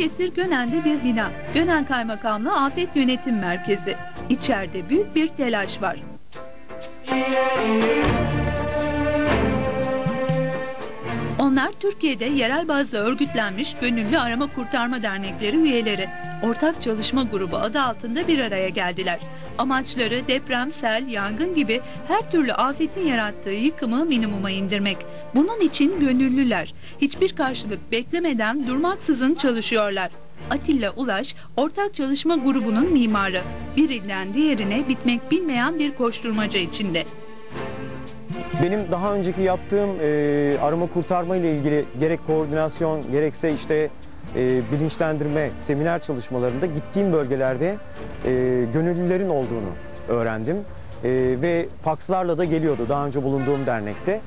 Balıkesir Gönen'de bir bina. Gönen Kaymakamlığı Afet Yönetim Merkezi. İçeride büyük bir telaş var. Onlar Türkiye'de yerel bazda örgütlenmiş gönüllü arama kurtarma dernekleri üyeleri. Ortak Çalışma Grubu adı altında bir araya geldiler. Amaçları deprem, sel, yangın gibi her türlü afetin yarattığı yıkımı minimuma indirmek. Bunun için gönüllüler. Hiçbir karşılık beklemeden durmaksızın çalışıyorlar. Atilla Ulaş, Ortak Çalışma Grubu'nun mimarı. Bir ilden diğerine bitmek bilmeyen bir koşturmaca içinde. Benim daha önceki yaptığım e, arama kurtarma ile ilgili gerek koordinasyon gerekse işte e, bilinçlendirme seminer çalışmalarında gittiğim bölgelerde e, gönüllülerin olduğunu öğrendim. E, ve fakslarla da geliyordu daha önce bulunduğum dernekte.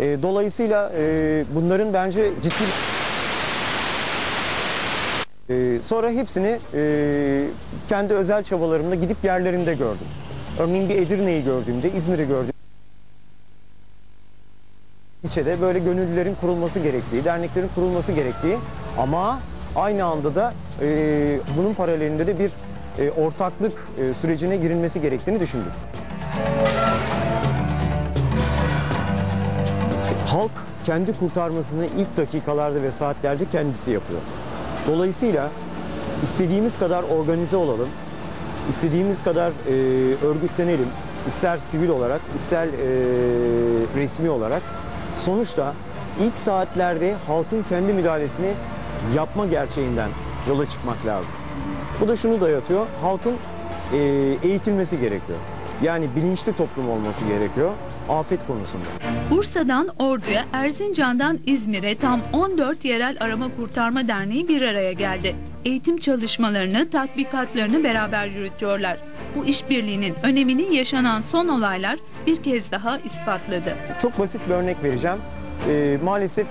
E, dolayısıyla e, bunların bence ciddi e, sonra hepsini e, kendi özel çabalarımla gidip yerlerinde gördüm. Örneğin bir Edirne'yi gördüğümde, İzmir'i gördüğümde ilçede böyle gönüllülerin kurulması gerektiği, derneklerin kurulması gerektiği ama aynı anda da e, bunun paralelinde de bir e, ortaklık e, sürecine girilmesi gerektiğini düşündüm. Halk kendi kurtarmasını ilk dakikalarda ve saatlerde kendisi yapıyor. Dolayısıyla istediğimiz kadar organize olalım, istediğimiz kadar e, örgütlenelim, ister sivil olarak, ister e, resmi olarak. Sonuçta ilk saatlerde halkın kendi müdahalesini yapma gerçeğinden yola çıkmak lazım. Bu da şunu dayatıyor, halkın e, eğitilmesi gerekiyor. Yani bilinçli toplum olması gerekiyor afet konusunda. Bursa'dan Ordu'ya, Erzincan'dan İzmir'e tam 14 yerel arama kurtarma derneği bir araya geldi. Eğitim çalışmalarını, tatbikatlarını beraber yürütüyorlar. Bu işbirliğinin önemini yaşanan son olaylar bir kez daha ispatladı. Çok basit bir örnek vereceğim. Ee, maalesef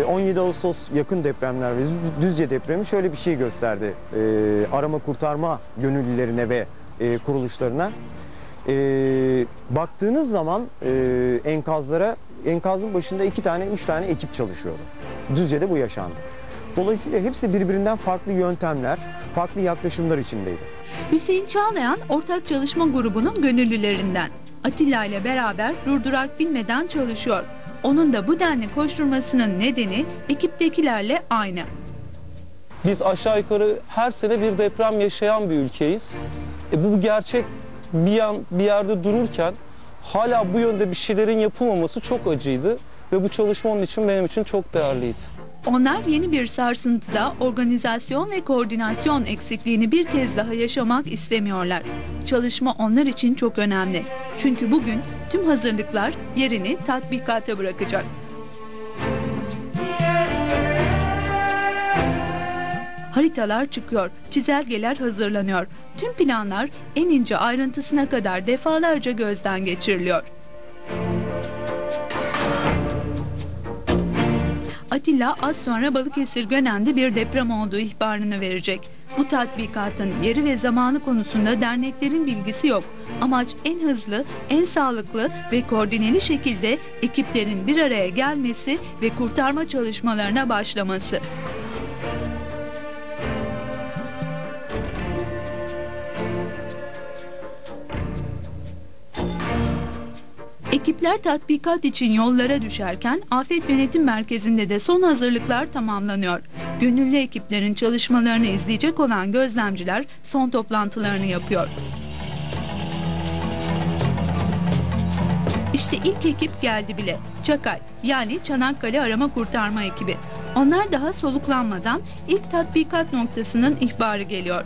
e, 17 Ağustos yakın depremler ve Düz- Düzce depremi şöyle bir şey gösterdi. Ee, arama kurtarma gönüllülerine ve e, kuruluşlarına. Ee, baktığınız zaman e, enkazlara, enkazın başında iki tane, üç tane ekip çalışıyordu. Düzce'de bu yaşandı. Dolayısıyla hepsi birbirinden farklı yöntemler, farklı yaklaşımlar içindeydi. Hüseyin Çağlayan ortak çalışma grubunun gönüllülerinden. Atilla ile beraber durdurak bilmeden çalışıyor. Onun da bu denli koşturmasının nedeni ekiptekilerle aynı. Biz aşağı yukarı her sene bir deprem yaşayan bir ülkeyiz. E bu gerçek bir, yan, bir yerde dururken hala bu yönde bir şeylerin yapılmaması çok acıydı. Ve bu çalışma onun için benim için çok değerliydi. Onlar yeni bir sarsıntıda organizasyon ve koordinasyon eksikliğini bir kez daha yaşamak istemiyorlar. Çalışma onlar için çok önemli. Çünkü bugün tüm hazırlıklar yerini tatbikata bırakacak. Haritalar çıkıyor, çizelgeler hazırlanıyor. Tüm planlar en ince ayrıntısına kadar defalarca gözden geçiriliyor. Atilla az sonra Balıkesir Gönen'de bir deprem olduğu ihbarını verecek. Bu tatbikatın yeri ve zamanı konusunda derneklerin bilgisi yok. Amaç en hızlı, en sağlıklı ve koordineli şekilde ekiplerin bir araya gelmesi ve kurtarma çalışmalarına başlaması. Ekipler tatbikat için yollara düşerken Afet Yönetim Merkezi'nde de son hazırlıklar tamamlanıyor. Gönüllü ekiplerin çalışmalarını izleyecek olan gözlemciler son toplantılarını yapıyor. İşte ilk ekip geldi bile. Çakal yani Çanakkale Arama Kurtarma ekibi. Onlar daha soluklanmadan ilk tatbikat noktasının ihbarı geliyor.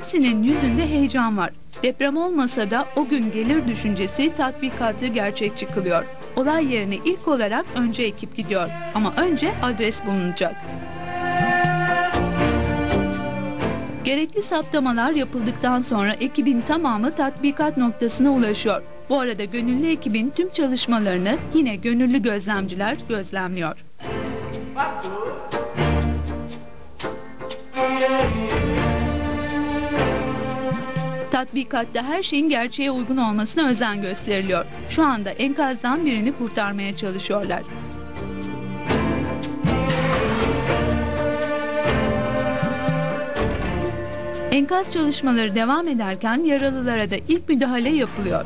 Hepsinin yüzünde heyecan var. Deprem olmasa da o gün gelir düşüncesi tatbikatı gerçekçi kılıyor. Olay yerine ilk olarak önce ekip gidiyor ama önce adres bulunacak. Gerekli saptamalar yapıldıktan sonra ekibin tamamı tatbikat noktasına ulaşıyor. Bu arada gönüllü ekibin tüm çalışmalarını yine gönüllü gözlemciler gözlemliyor. Tatbikatta her şeyin gerçeğe uygun olmasına özen gösteriliyor. Şu anda enkazdan birini kurtarmaya çalışıyorlar. Enkaz çalışmaları devam ederken yaralılara da ilk müdahale yapılıyor.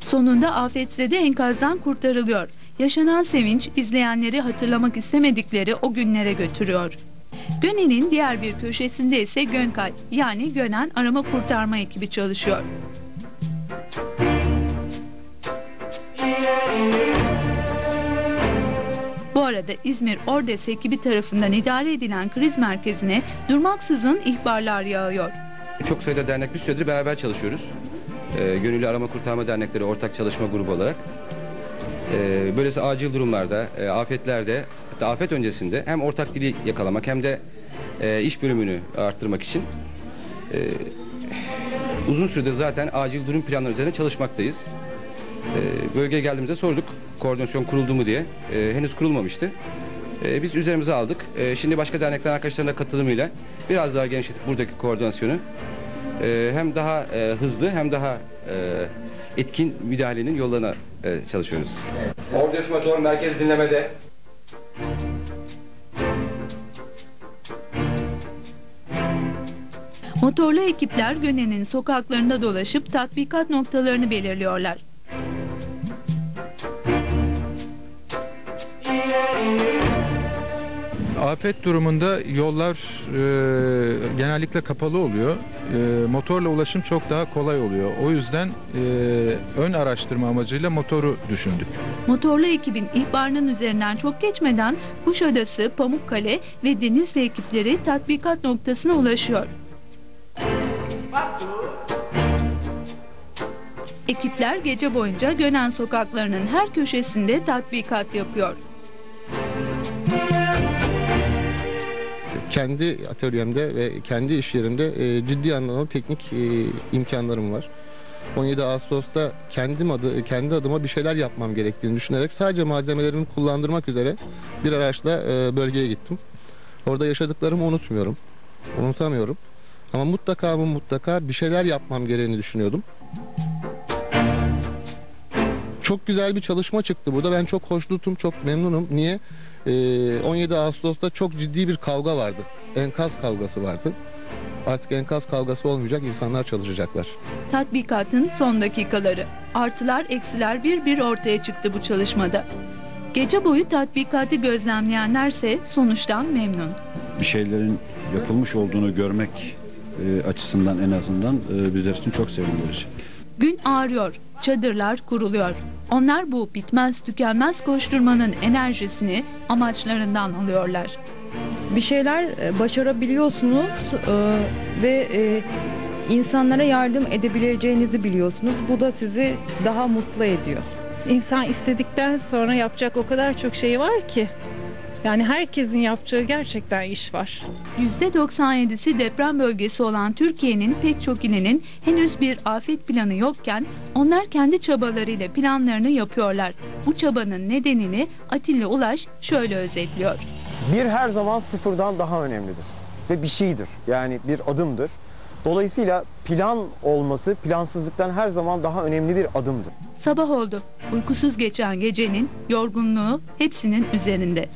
Sonunda afetzede enkazdan kurtarılıyor. Yaşanan sevinç izleyenleri hatırlamak istemedikleri o günlere götürüyor. Gönen'in diğer bir köşesinde ise Gönkay yani Gönen arama kurtarma ekibi çalışıyor. Bu arada İzmir Ordes ekibi tarafından idare edilen kriz merkezine durmaksızın ihbarlar yağıyor. Çok sayıda dernek bir süredir beraber çalışıyoruz. Ee, Gönüllü Arama Kurtarma Dernekleri Ortak Çalışma Grubu olarak. Ee, böylesi acil durumlarda, e, afetlerde, hatta afet öncesinde hem ortak dili yakalamak hem de e, iş bölümünü arttırmak için e, uzun süredir zaten acil durum planları üzerinde çalışmaktayız. E, bölgeye geldiğimizde sorduk koordinasyon kuruldu mu diye. E, henüz kurulmamıştı. E, biz üzerimize aldık. E, şimdi başka dernekler arkadaşlarının da katılımıyla biraz daha genişletip buradaki koordinasyonu e, hem daha e, hızlı hem daha e, etkin müdahalenin yollarına e, çalışıyoruz. Ordes Motor merkez dinlemede. Motorlu ekipler Gönen'in sokaklarında dolaşıp tatbikat noktalarını belirliyorlar. Afet durumunda yollar e, genellikle kapalı oluyor. E, motorla ulaşım çok daha kolay oluyor. O yüzden e, ön araştırma amacıyla motoru düşündük. Motorlu ekibin ihbarının üzerinden çok geçmeden Kuşadası, Pamukkale ve Denizli ekipleri tatbikat noktasına ulaşıyor. Ekipler gece boyunca Gönen sokaklarının her köşesinde tatbikat yapıyor. kendi atölyemde ve kendi iş yerimde e, ciddi anlamda teknik e, imkanlarım var. 17 Ağustos'ta kendim adı kendi adıma bir şeyler yapmam gerektiğini düşünerek sadece malzemelerimi kullandırmak üzere bir araçla e, bölgeye gittim. Orada yaşadıklarımı unutmuyorum. Unutamıyorum. Ama mutlaka ama mutlaka bir şeyler yapmam gereğini düşünüyordum. Çok güzel bir çalışma çıktı burada. Ben çok hoşnutum, çok memnunum. Niye? Ee, 17 Ağustos'ta çok ciddi bir kavga vardı. Enkaz kavgası vardı. Artık enkaz kavgası olmayacak, insanlar çalışacaklar. Tatbikatın son dakikaları. Artılar eksiler bir bir ortaya çıktı bu çalışmada. Gece boyu tatbikatı gözlemleyenlerse sonuçtan memnun. bir şeylerin yapılmış olduğunu görmek e, açısından en azından e, bizler için çok sevindirici. Gün ağrıyor, çadırlar kuruluyor. Onlar bu bitmez tükenmez koşturmanın enerjisini amaçlarından alıyorlar. bir şeyler e, başarabiliyorsunuz e, ve e, insanlara yardım edebileceğinizi biliyorsunuz. Bu da sizi daha mutlu ediyor. İnsan istedikten sonra yapacak o kadar çok şey var ki. Yani herkesin yapacağı gerçekten iş var. %97'si deprem bölgesi olan Türkiye'nin pek çok ilinin henüz bir afet planı yokken onlar kendi çabalarıyla planlarını yapıyorlar. Bu çabanın nedenini Atilla Ulaş şöyle özetliyor. Bir her zaman sıfırdan daha önemlidir ve bir şeydir. Yani bir adımdır. Dolayısıyla plan olması plansızlıktan her zaman daha önemli bir adımdır. Sabah oldu. Uykusuz geçen gecenin yorgunluğu hepsinin üzerinde.